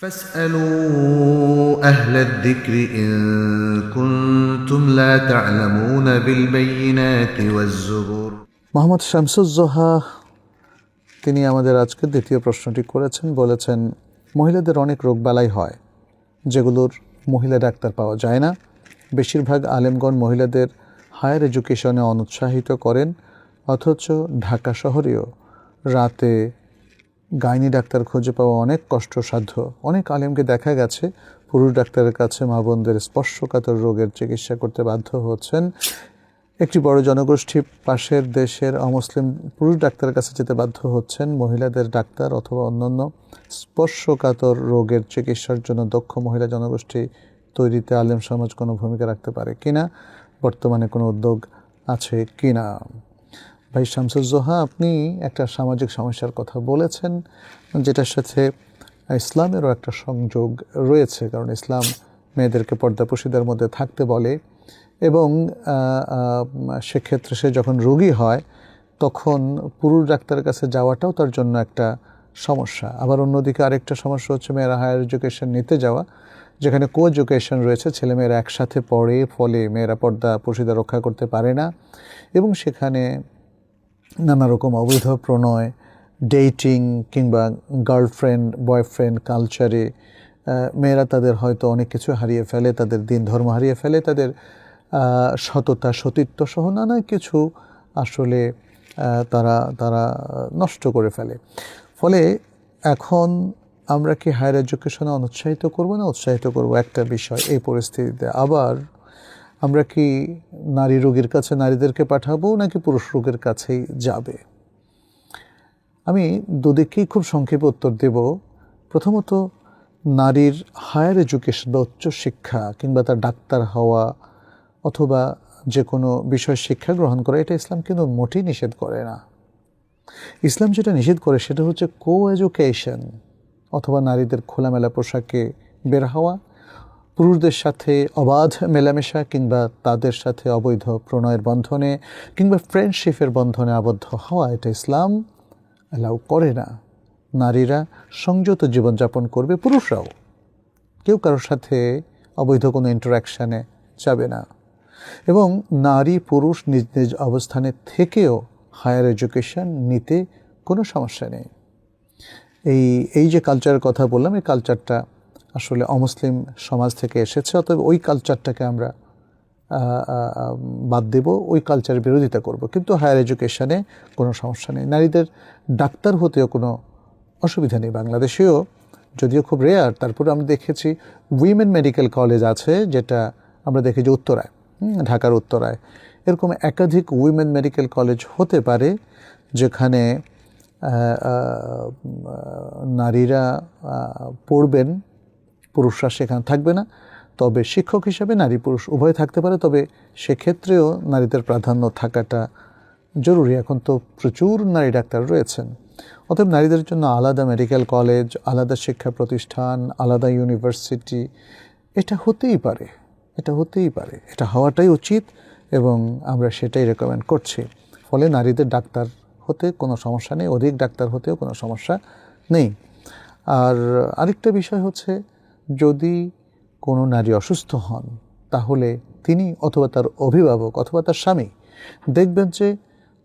فاسألوا أهل الذكر إن كنتم لا تعلمون بالبينات والزبر মোহাম্মদ শামসুজ্জোহা তিনি আমাদের আজকে দ্বিতীয় প্রশ্নটি করেছেন বলেছেন মহিলাদের অনেক রোগবালাই হয় যেগুলোর মহিলা ডাক্তার পাওয়া যায় না বেশিরভাগ আলেমগণ মহিলাদের হায়ার এডুকেশনে অনুৎসাহিত করেন অথচ ঢাকা শহরেও রাতে গাইনি ডাক্তার খুঁজে পাওয়া অনেক কষ্টসাধ্য। অনেক আলেমকে দেখা গেছে, পুরুষ ডাক্তারের কাছে মা বোনদের স্পর্শকাতর রোগের চিকিৎসা করতে বাধ্য হচ্ছেন। একটি বড় জনগোষ্ঠী পাশের দেশের অমুসলিম পুরুষ ডাক্তারের কাছে যেতে বাধ্য হচ্ছেন। মহিলাদের ডাক্তার অথবা অন্যান্য স্পর্শকাতর রোগের চিকিৎসার জন্য দক্ষ মহিলা জনগোষ্ঠী তৈরিতে আলেম সমাজ কোনো ভূমিকা রাখতে পারে কিনা, বর্তমানে কোনো উদ্যোগ আছে কিনা? ভাই শামসুজ্জোহা আপনি একটা সামাজিক সমস্যার কথা বলেছেন, যেটার সাথে ইসলামেরও একটা সংযোগ রয়েছে, কারণ ইসলাম মেয়েদেরকে পর্দাপশিদের মধ্যে থাকতে বলে এবং সেক্ষেত্রে সে যখন রোগী হয়, তখন পুরুষ ডাক্তারের কাছে যাওয়াটাও তার জন্য একটা সমস্যা। আবার অন্যদিকে আরেকটা সমস্যা হচ্ছে মেয়েরা হায়ার এডুকেশন নিতে যাওয়া, যেখানে কো এডুকেশন রয়েছে, ছেলেমেয়েরা একসাথে পড়ে, ফলে মেয়েরা পর্দা পশিদা রক্ষা করতে পারে না এবং সেখানে নানা রকম অবৈধ প্রণয় ডেটিং কিংবা গার্লফ্রেন্ড বয়ফ্রেন্ড কালচারে মেয়েরা তাদের হয়তো অনেক কিছু হারিয়ে ফেলে, তাদের দিন ধর্ম হারিয়ে ফেলে, তাদের সততা, সতীত্ব সহ নানা কিছু আসলে তারা তারা নষ্ট করে ফেলে। ফলে এখন আমরা কি হায়ার এডুকেশনে অনুৎসাহিত করব না? উৎসাহিত করব একটা বিষয়, এই পরিস্থিতিতে আবার আমরা কি নারী রোগীর কাছে নারীদেরকে পাঠাবো নাকি পুরুষ রোগের কাছেই যাবে? আমি দুদিকেই খুব সংক্ষেপে উত্তর দেব। প্রথমত, নারীর হায়ার এডুকেশন বা উচ্চশিক্ষা কিংবা তার ডাক্তার হওয়া অথবা যে কোনো বিষয় শিক্ষা গ্রহণ করা, এটা ইসলাম কিন্তু মোটেই নিষেধ করে না। ইসলাম যেটা নিষেধ করে সেটা হচ্ছে কো এডুকেশন অথবা নারীদের খোলামেলা পোশাকে বের হওয়া পুরুষদের সাথে অবাধ মেলামেশা কিংবা তাদের সাথে অবৈধ প্রণয়ের বন্ধনে কিংবা ফ্রেন্ডশিপের বন্ধনে আবদ্ধ হওয়া, এটা ইসলাম অ্যালাউ করে না। নারীরা সংযত জীবনযাপন করবে, পুরুষরাও। কেউ কারোর সাথে অবৈধ কোনো ইন্টারাকশানে যাবে না। এবং নারী, পুরুষ নিজ নিজ অবস্থানে থেকেও হায়ার এডুকেশন নিতে কোনো সমস্যা নেই। এই এই যে কালচারের কথা বললাম, এই কালচারটা আসলে অমুসলিম সমাজ থেকে এসেছে, অতএব ওই কালচারটাকে আমরা বাদ দেব, ওই কালচারের বিরোধিতা করব। কিন্তু হায়ার এডুকেশনে কোনো সমস্যা নেই। নারীদের ডাক্তার হতেও কোনো অসুবিধা নেই। বাংলাদেশেও যদিও খুব রেয়ার তারপরে আমরা দেখেছি উইমেন মেডিকেল কলেজ আছে, যেটা আমরা দেখেছি উত্তরায় ঢাকার উত্তরায়। এরকম একাধিক উইমেন মেডিকেল কলেজ হতে পারে, যেখানে নারীরা পড়বেন পুরুষরা সেখানে থাকবে না। তবে শিক্ষক হিসাবে নারী পুরুষ উভয় থাকতে পারে, তবে সেক্ষেত্রেও নারীদের প্রাধান্য থাকাটা জরুরি। এখন তো প্রচুর নারী ডাক্তার রয়েছেন। অতএব নারীদের জন্য আলাদা মেডিকেল কলেজ, আলাদা শিক্ষা প্রতিষ্ঠান, আলাদা ইউনিভার্সিটি, এটা হতেই পারে, এটা হতেই পারে, এটা হওয়াটাই উচিত এবং আমরা সেটাই রেকমেন্ড করছি। ফলে নারীদের ডাক্তার হতে কোনো সমস্যা নেই, অধিক ডাক্তার হতেও কোনো সমস্যা নেই। আর আরেকটা বিষয় হচ্ছে যদি কোনো নারী অসুস্থ হন, তাহলে তিনি অথবা তার অভিভাবক অথবা তার স্বামী দেখবেন যে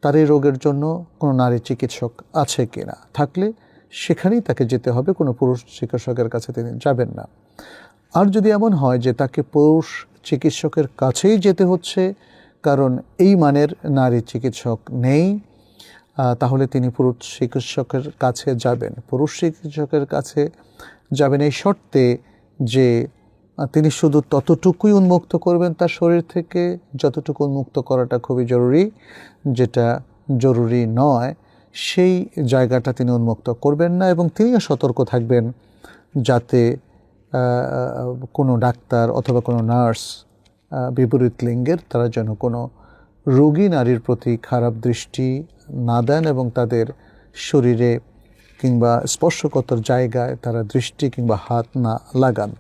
তার এই রোগের জন্য কোনো নারী চিকিৎসক আছে কি না থাকলে সেখানেই তাকে যেতে হবে, কোনো পুরুষ চিকিৎসকের কাছে তিনি যাবেন না। আর যদি এমন হয় যে তাকে পুরুষ চিকিৎসকের কাছেই যেতে হচ্ছে, কারণ এই মানের নারী চিকিৎসক নেই তাহলে তিনি পুরুষ চিকিৎসকের কাছে যাবেন। পুরুষ চিকিৎসকের কাছে যাবেন এই শর্তে যে তিনি শুধু ততটুকুই উন্মুক্ত করবেন তার শরীর থেকে, যতটুকু উন্মুক্ত করাটা খুবই জরুরি, যেটা জরুরি নয়, সেই জায়গাটা তিনি উন্মুক্ত করবেন না এবং তিনিও সতর্ক থাকবেন যাতে কোনো ডাক্তার অথবা কোনো নার্স বিপরীত লিঙ্গের তারা যেন কোনো রোগী নারীর প্রতি খারাপ দৃষ্টি না দেন এবং তাদের শরীরে কিংবা স্পর্শকতর জায়গায় তারা দৃষ্টি কিংবা হাত না লাগান।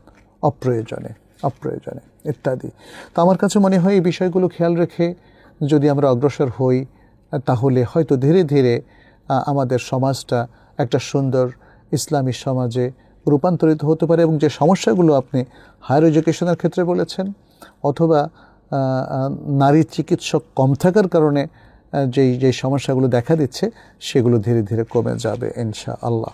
অপ্রয়োজনে অপ্রয়োজনে ইত্যাদি। তো আমার কাছে মনে হয় এই বিষয়গুলো খেয়াল রেখে যদি আমরা অগ্রসর হই, তাহলে হয়তো ধীরে ধীরে আমাদের সমাজটা একটা সুন্দর ইসলামী সমাজে রূপান্তরিত হতে পারে এবং যে সমস্যাগুলো আপনি হায়ার এডুকেশনের ক্ষেত্রে বলেছেন, অথবা নারী চিকিৎসক কম থাকার কারণে যেই যেই সমস্যাগুলো দেখা দিচ্ছে সেগুলো ধীরে ধীরে কমে যাবে ইনশা আল্লাহ